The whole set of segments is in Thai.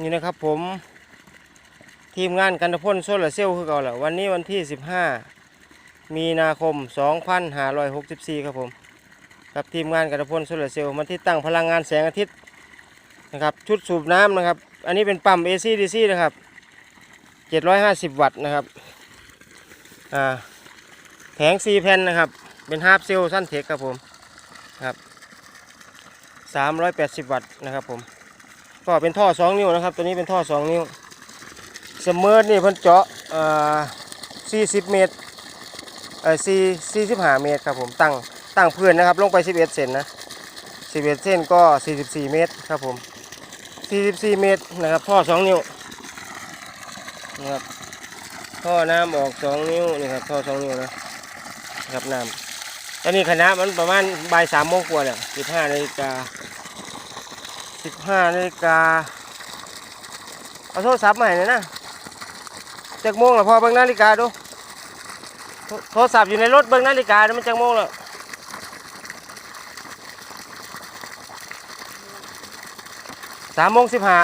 นี่นะครับผม ทีมงานกันทพลโซลาร์เซลล์คือเก่าแหละวันนี้วันที่ 15 มีนาคม 2564 ครับผมครับทีมงานกันทพลโซลาร์เซลล์มาที่ตั้งพลังงานแสงอาทิตย์นะครับชุดสูบน้ำนะครับ อันนี้เป็นปั๊ม AC DC นะครับ 750 วัตต์นะครับอ่าแผง4แผ่นนะครับ เป็นฮาร์ปเซลสั้นเทคครับผมครับ380 วัตต์นะครับผม ก็เป็นท่อ2นิ้วนะครับ ตัวนี้เป็นท่อ2นิ้วเสมอนี่เพิ่นเจาะอ่อ40เมตรเอ่อ4 45เมตรครับผมตั้งตั้งพื้นนะครับ ลงไป11เซนนะ11เซนก็44เมตรครับผม44เมตรนะครับท่อ2นิ้วนะครับท่อน้ำออก2นิ้วนี่ครับท่อ2นิ้วนะครับน้ำตอนนี้คณะมันประมาณบ่าย3โมงกว่าแล้ว15นาฬิกา สิบห้านาฬิกาเอาโทรศัพท์ใหม่เลยนะจากโมงแล้วพอเบิ่งนาฬิกาดู โทรศัพท์อยู่ในรถเบิ่งนาฬิกาดูมันจากโมงแล้วสามโมงสิบห้า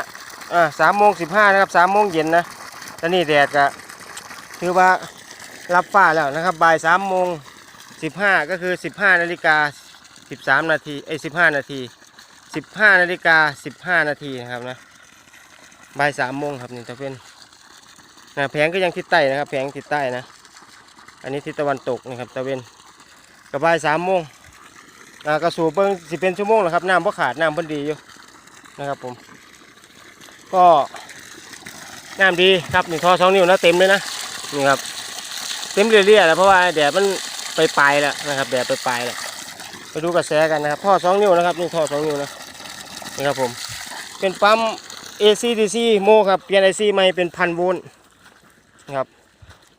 อ่าสามโมงสิบห้านะครับสามโมงเย็นนะแตอนนี้แดดก็ถือว่ารับฟ้าแล้วนะครับบ่ายสามโมงสิบห้าก็คือสิบห้านาฬิกาสิบสามนาทีไอ้สิบห้านาที 15นาฬิกา15นาทีนะครับนะบ่ายสามโมงครับนี่ตะเป็นนะแผงก็ยังทิศใต้นะครับ แผงทิศใต้นะ อันนี้ทิศตะวันตกนะครับตะเวนกับบ่ายสามโมงอ่ากระสูบเบิ้งสิเป็นชั่วโมงแล้วครับน้ำพ่ขาดน้ำเพิ่นดีอยู่นะครับผม ก็น้ำดีครับนี่ท่อสองนิ้วนะเต็มเลยนะนี่ครับเต็มเรื่อยๆแล้วเพราะว่าแดดมันไปปลายแล้วนะครับแดดไปปลายแล้วไปดูกระแสกันนะครับท่อสองนิ้วนะครับนี่ท่อสองนิ้วนะ นี่ครับผม เป็นปั๊ม AC DC โมครับ เปลี่ยน IC ใหม่เป็นพันโวลต์นะครับ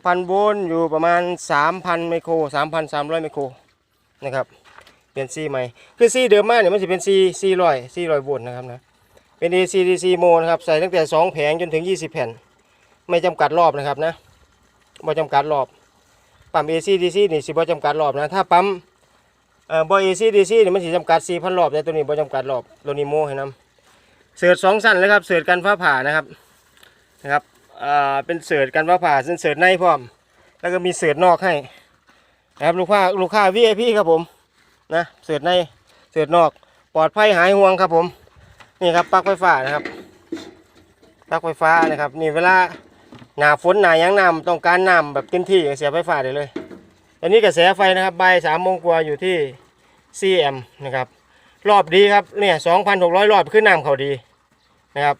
พันโวลต์อยู่ประมาณ 3,000 ไมโคร 3,300 ไมโครนะครับ เปลี่ยน C ใหม่ คือ C เดิมมากเนี่ยมันจะเป็น C 400 400โวลต์นะครับนะ เป็น AC DC โมนะครับ ใส่ตั้งแต่ 2 แผงจนถึง 20 แผ่น ไม่จำกัดรอบนะครับนะไม่จำกัดรอบ ปั๊ม AC DC นี่สิบ่จำกัดรอบนะ ถ้าปั๊ม เอ่อบอยซีดีซีนี่มันสิจำกัด4,000รอบแต่ตัวนี้บ่จำกัดรอบตัวนี้โมให้นำเสิร์ชสองสั้นเลยครับเสิร์ชกันฟ้าผ่านะครับนะครับอ่าเป็นเสิร์ชกันฟ้าผ่าซึ่งเสิร์ชในพร้อม แล้วก็มีเสิร์ชนอกให้นะครับลูกค้าลูกค้า VIP ครับผมนะเสิร์ชในเสิร์ชนอกปลอดภัยหายห่วงครับผมนี่ครับปลั๊กไฟฟ้านะครับปลั๊กไฟฟ้านะครับนี่เวลาหนาฝนหนายังน้ำต้องการน้ำแบบเต็มที่เสียไฟฟ้าได้เลยอันนี้กระแสไฟนะครับใบสามโมงกว่าอยู่ที่ CM นะครับ รอบดีครับเนี่ย2,600 รอบขึ้นน้ำเขาดีนะครับ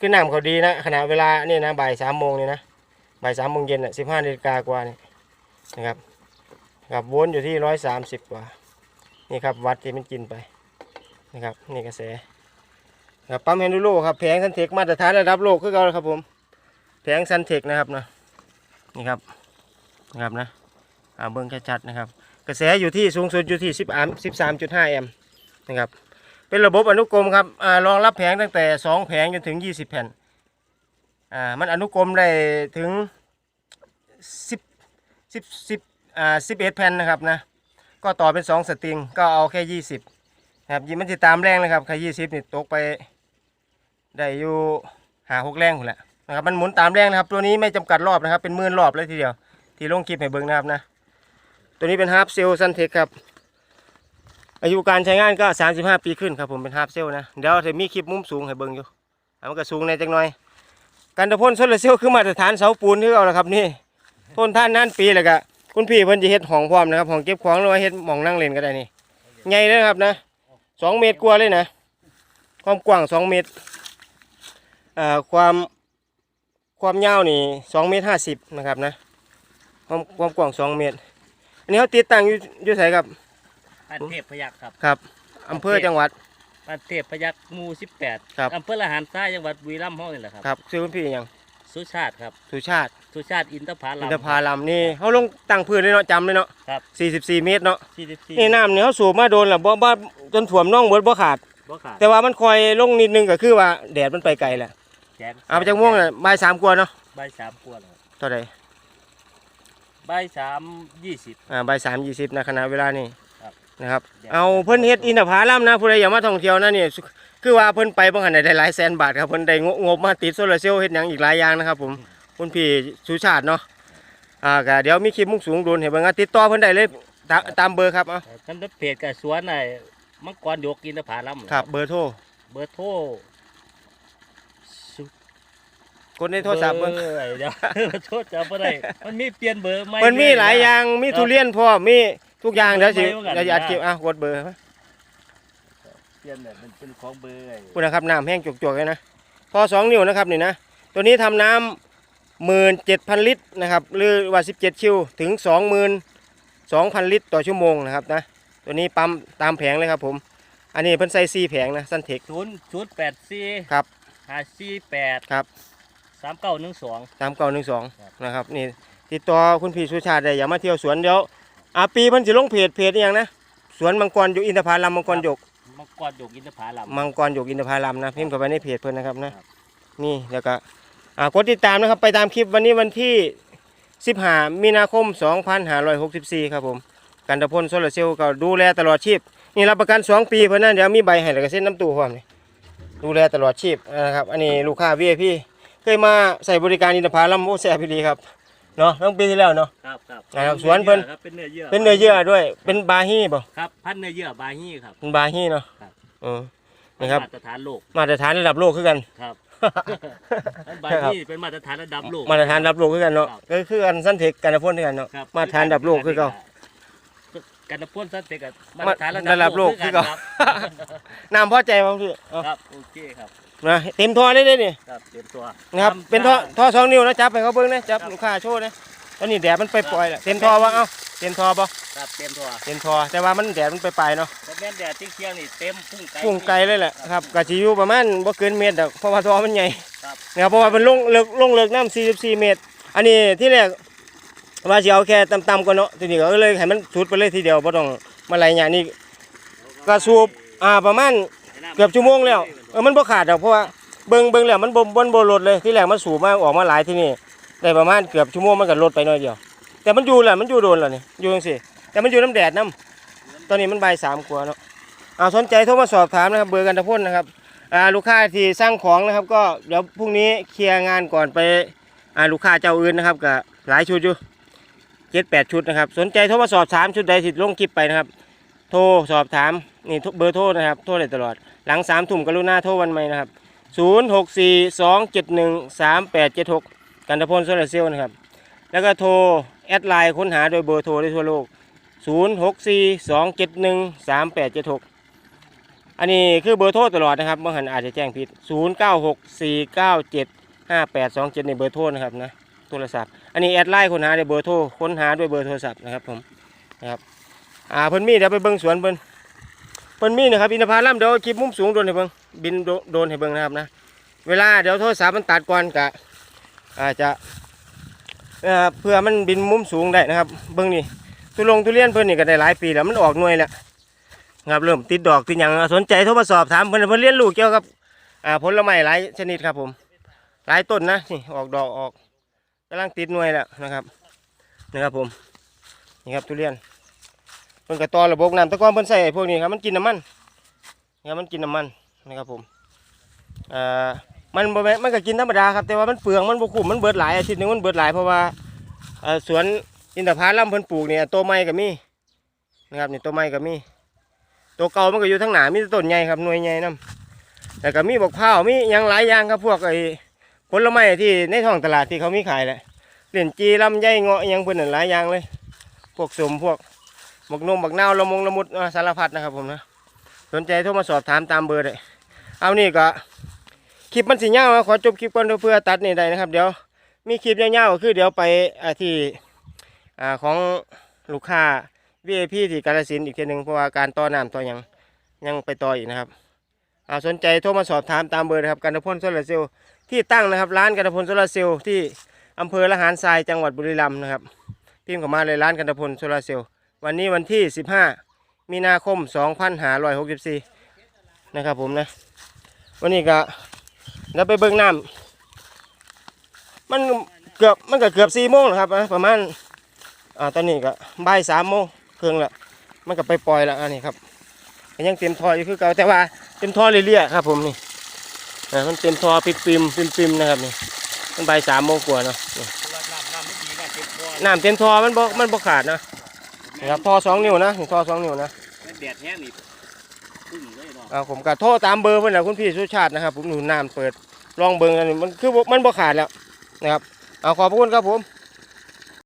ขึ้นน้ำเขาดีนะขณะเวลาเนี่ยนะบ่ายสามโมงนี่นะบ่ายสามโมงเย็นอะสิบห้านาฬิกากว่านี่นะครับครับวนอยู่ที่ร้อยสามสิบกว่านี่ครับวัดที่มันกินไปนะครับนี่กระแสครับปั๊มเฮนดูโลครับแผงซันเทคมาตรฐานระดับโลกคือเก่าแล้วครับผมแผงซันเทคนะครับนะนี่ครับนะครับนะอ่าเบิ้งชัดๆนะครับ กระแสอยู่ที่สูงสุดอยู่ที่10อัม13.5แอมป์นะครับเป็นระบบอนุกรมครับอรองรับแผงตั้งแต่2แผงจนถึง20แผ่นอ่ามันอนุกรมได้ถึง10 10 10อ่า11แผ่นนะครับนะก็ต่อเป็น2สตริงก็เอาแค่20นะครับยิมันจะตามแรงนะครับแค่20นี่ตกไปได้อยู่หาหกแรงหมดแหละนะครับมันหมุนตามแรงนะครับ ตัวนี้ไม่จำกัดรอบนะครับเป็นหมื่นรอบเลยทีเดียว ที่ลงคลิปให้เบิ่งนะครับนะ ตัวนี้เป็นฮาร์ปเซลซันเทคครับอายุการใช้งานก็ 35 ปีขึ้นครับผมเป็นฮาร์ปเซลนะเดี๋ยวจะมีคลิปมุมสูงให้เบิ่งอยู่มันก็สูงในจังหน่อยการตะพ่นโซลาร์เซลล์คือมาตรฐานเสาปูนที่เราละครับนี่ทนท่านนานปีแล้วก็คุณพี่เพิ่นจะเฮ็ดห้องพร้อมนะครับห้องเก็บของหรือว่าเฮ็ดหม่องนั่งเล่นก็ได้นี่ใหญ่เลยครับนะสองเมตรกว่าเลยนะความกว้างสองเมตรอ่าความความยาวนี่สองเมตรห้าสิบนะครับนะความความกว้างสองเมตร อันนี้เขาติดตั้งอยู่อยู่ไสครับ บ้านเทพพยักครับ ครับอำเภอจังหวัด บ้านเทพพยักหมู่สิบแปดครับอำเภอละหารใต้จังหวัดบุรีรัมย์ห้องนี่แหละครับ ครับชื่อคุณพี่หยังสุชาติครับ สุชาติสุชาติอินทผลัอิมนทผลัมนี่เขาลงตั้งพื้นเลยเนาะจำเลยเนาะครับ 44 เมตรเนาะสี่สิบสี่นี่น้ำเนี่ยเขาสูบมาโดนแล้วบ่บ่จนถ่วมน่องเบิดบ่ขาด บ่ขาดแต่ว่ามันคอยลงนิดนึงก็คือว่าแดดมันไปไกลแหละแจกเอาไปจากม่วงน่ะบ่ายสามกว่าเนาะใบายสามกว่าแล้วเท่าไหร่ ใบายสามยี่สิบ อ่าบ่ายสามยี่สิบนะขณะเวลานี่ครับนะครับ เดี๋ยว เอาเพิ่นเฮ็ดอินทผลัมนะผู้ใดอยากมาท่องเที่ยวนะนี่สุคือว่าเพิ่นไปบ่หันได้หลายแสนบาทครับเพิ่นได้งบงบมาติดโซลาร์เซลล์เฮ็ดหยังอีกหลายอย่างนะครับผมคุณพี่สุชาติเนาะอ่าก็เดี๋ยวมีคลิปมุกสูงโดนให้เบิ่งอะติดต่อเพิ่นได้เลยตามตามเบอร์ครับเอากันเพจกับสวนไอ้มังกรโยกอินทผลัมครับเบอร์โทรเบอร์โทรสุ กดในโทรศัพท์เบิ่งบอร์ไอ้เดี๋ยวโทษจำบ่ได้มันมีเปลี่ยนเบอร์ใหม่มันมีหลายอเย่างมีทุเรียนพร้อมมีทุกอย่างเดี๋ยวสิไม่ว่ากันเดี๋ยวจะอัดคลิปอะกดเบอร์เปลี่ยนแบบมันเป็นของเบอร์ไอ้คุณนะครับน้ำแห้งจวกๆเลยนะพอสองนิ้วนะครับนี่นะตัวนี้ทำน้ำหมื่นเจ็ดพันลิตรนะครับหรือว่าสิบเจ็ดชิวถึงสองหมื่นสองพันลิตรต่อชั่วโมงนะครับนะตัวนี้ปั๊มตามแผงเลยครับผม อันนี้เพิ่นใส่ซีแผงนะสั้นเทคศูนย์ศูนย์แปดสี่ครับห้าสี่แปดครับ สามเก้าหนึ่งสอง สามเก้าหนึ่งสองครับนะครับนี่ติดต่อคุณพี่สุชาติได้อย่ามาเที่ยวสวนเดี๋ยวอาปีเพิ่นสิลงเพจเพจอหย่างนะสวนมังกรอยู่อินทผลัมมังกรหยกมังกรโยกอินทผลัม มังกรหยกอินทผลัมนะพิมพ์เข้าไปในเพจเพิ่นนะครับนะครับ นี่แล้วก็อ่ากดติดตามนะครับไปตามคลิปวันนี้วันที่ 15 มีนาคม 2564 ครับผมกันตะพลโซลาร์เซลล์ก็ดูแลตลอดชีพนี่รับประกัน 2 ปีเพราะนั้นเดี๋ยวมีใบให้แล้วก็เส้นน้ำตู้พร้อมนี่ดูแลตลอดชีพนะครับอันนี้ลูกค้า VIP เคยมาใส่บริการอินทผลัมโอ้แซ่บพี่ดีครับเนาะตั้งปีที่แล้วเนาะ ครับครับครับสวนเพิ่น ครับเป็นเนื้อเยื่อเป็นเนื้อเยื่อด้วยเป็นบาฮีบ่ครับพันธุ์เนื้อเยื่อบาฮีครับ เป็นบาฮีเนาะครับ เออนะครับ มาตรฐานโลกมาตรฐานระดับโลกคือกัน ครับพันธุ์บาฮีเป็นมาตรฐานระดับโลก มาตรฐานระดับโลกคือกันเนาะครับ ก็คือกันสั้นเทคกันตะพลคือกันเนาะครับมาตรฐานระดับโลกคือเก่ากันพ่นสัตว์เต็กับมามาตรฐานระดับโลกคือเก่าครับน้ำพอใจมั้งพี่เอา ครับโอเคครับ นะเต็มท่อได้เลยนี่ครับเตรียมตัวนะครับทำเป็นท่อได้ท่อสองนิ้วนะจับให้เขาเบิ้งนะจับลูกค้าโชว์นะตอนนี้แดดมันไปปล่อยๆแล้วเต็มท่อวะเอ้าเต็มท่อปะครับเตรียมตัวเต็มท่อแต่ว่ามันแดดมันไปปลายๆเนาะแต่แม่นแดดที่เที่ยงนี่เต็มพุ่งไกลพุ่งไกลเลยแหละครับกะจิอยู่ประมาณบ่เกินเมตรดอกเพราะว่าท่อมันใหญ่ครับนะครับเพราะว่ามันลงเลิกลงเลิกน้ำ44 เมตร อันนี้ที่แรกว่าสิเอาแค่ต่ำๆก่อนเนาะทีนี้ก็เลยให้มันสุดไปเลยทีเดียวบ่ต้องมาไหลอย่างนี้ก็สูบอ่าประมาณเกือบชั่วโมงแล้ว เออมันบ่ขาดดอกเพราะว่าเบิ่งเบิ่งแล้วมันบ่บ่บ่ลดเลยที่แรกมันสูบมากออกมาหลายที่นี่ได้ประมาณเกือบชั่วโมงมันก็ลดไปหน่อยเดียว แต่มันอยู่แหละมันอยู่โดนแล้วนี่อยู่จังซี่แต่มันอยู่น้ำแดดน้ำตอนนี้มันใบสามกว่าเนาะเอาสนใจโทรมาสอบถามนะครับเบอร์กันตะพ่นนะครับอ่าลูกค้าที่สร้างของนะครับ ก็เดี๋ยวพรุ่งนี้เคลียร์งานก่อนไปอ่าลูกค้าเจ้าอื่นนะครับก็หลายชุดอยู่เจ็ดแปดชุดนะครับ สนใจโทรมาสอบถามชุดใดสิลงคลิปไปนะครับ โทรสอบถาม นี่เบอร์โทรนะครับ โทรได้ตลอด หลังสามทุ่มกรุณาโทรวันใหม่นะครับศูนย์หกสี่สองเจ็ดหนึ่งสามแปดเจ็ดหกกันตะพลโซลาเซลล์นะครับ แล้วก็โทรแอดไลน์ค้นหาโดยเบอร์โทรได้ทั่วโลกศูนย์หกสี่สองเจ็ดหนึ่งสามแปดเจ็ดหกอันนี้คือเบอร์โทรตลอดนะครับบางหันอาจจะแจ้งผิดศูนย์เก้าหกสี่เก้าเจ็ดห้าแปดสองเจ็ดในเบอร์โทรนะครับนะโทรศัพท์ อันนี้แอดไลน์ค้นหาด้วยเบอร์โทรค้นหาด้วยเบอร์โทรศัพท์นะครับผมนะครับ อ่าเพิ่นมีเดี๋ยวไปเบิ่งสวนเพิ่น เพิ่นมีนะครับอินทผลัมเดี๋ยวคลิปมุมสูงโดนให้เบิ่งบินโดนให้เบิ่งนะครับนะ เวลาเดี๋ยวโทรศัพท์มันตัดก่อนกะอาจจะเอ่อเพื่อมันบินมุมสูงได้นะครับ เบิ่งนี่ทุลงทุเรียนเพิ่นนี่ก็ได้หลายปีแล้วมันออกหน่วยแล้วนะครับเริ่มติดดอกติดหยังสนใจโทรมาสอบถามเพิ่นเพิ่นเรียนรู้เกี่ยวกับอ่าผลไม้หลายชนิดครับผม หลายต้นนะนี่ออกดอกออกกำลังติดหน่วยแล้วนะครับนะครับผมนี่ครับทุเรียน พิ่นก็ต่อระบบน้ำตะกอนเพิ่นใส่พวกนี้ครับมันกินน้ำมันนะครับมันกินน้ำมันนะครับผมเอ่อมันบ่แม่มันก็กินธรรมดาครับแต่ว่ามันเปลืองมันบ่คุ้มมันเบิดหลายอาทิตย์หนึงมันเบิดหลายเพราะว่าเอ่อสวนอินทผลัมเพิ่นปลูกเนี่ยตัวใหม่ก็มีนะครับนี่ตัวใหม่ก็มี ตัวเก่ามันก็อยู่ทั้งหนามีแต่ต้นใหญ่ครับหน่วยใหญ่นํแต่ก็มีบกพร้าวมียังหลายอย่างครับพวกไอ้ผลไม้ที่ในท้องตลาดที่เขามีขายแหละเหรียญจีลำไยเงาะยังเพิ่นหลายอย่างเลย พวกสมพวก หมกนมบักเน่าละมงละมุดสารพัดนะครับผมนะสนใจโทรมาสอบถามตามเบอร์เลยเอานี่ก็คลิปมันสิยาขอจบคลิปก่อนเพื่อตัดนี่ได้นะครับ เดี๋ยวมีคลิปยาๆก็คือเดี๋ยวไปที่ของลูกค้า VIP ที่กาลสินอีกทีหนึ่งเพราะว่าการต่อน้ำต่อยังยังไปต่ออีกนะครับเอาสนใจโทรมาสอบถามตามเบอร์นะครับกันพลโซลาร์เซลล์ที่ตั้งนะครับร้านกันพลโซลาร์เซลล์ที่อำเภอละหารทรายจังหวัดบุรีรัมย์นะครับพิมพ์เข้ามาเลยร้านกันพลโซลาร์เซลล์ วันนี้วันที่ 15 มีนาคม 2564 นะครับผมนะ วันนี้ก็เราไปเบิ่งน้ำมันเกือบมันก็เกือบ4โมงแล้วครับประมาณอ่าตอนนี้ก็บ่าย3โมงครึ่งละมันก็ไปปล่อยล้วอันนี้ครับยังเต็มทออยู่คือเก่าแต่ว่าเต็มท่อเรื่อยๆครับ ผมนี่อ่ามันเต็มท่อปิมปิมปิมปิมนะครับนี่มันใบายสามโมงกว่าเนาะน้ำเต็มทอมันบ่มันบ่ขาดนะ นะครับท่อสองนิ้วนะนี่ท่อสองนิ้วนะมันแดดแห้งนี่พึ่งเลยเนาะเอาผมก็โทรตามเบอร์เพื่อนแหละคุณพี่สุชาตินะครับ ผมหนูน้ำเปิดลองเบิ่งกันนี่มันคือบ่มันบ่ขาดแล้วนะครับเอาขอบพระคุณครับผม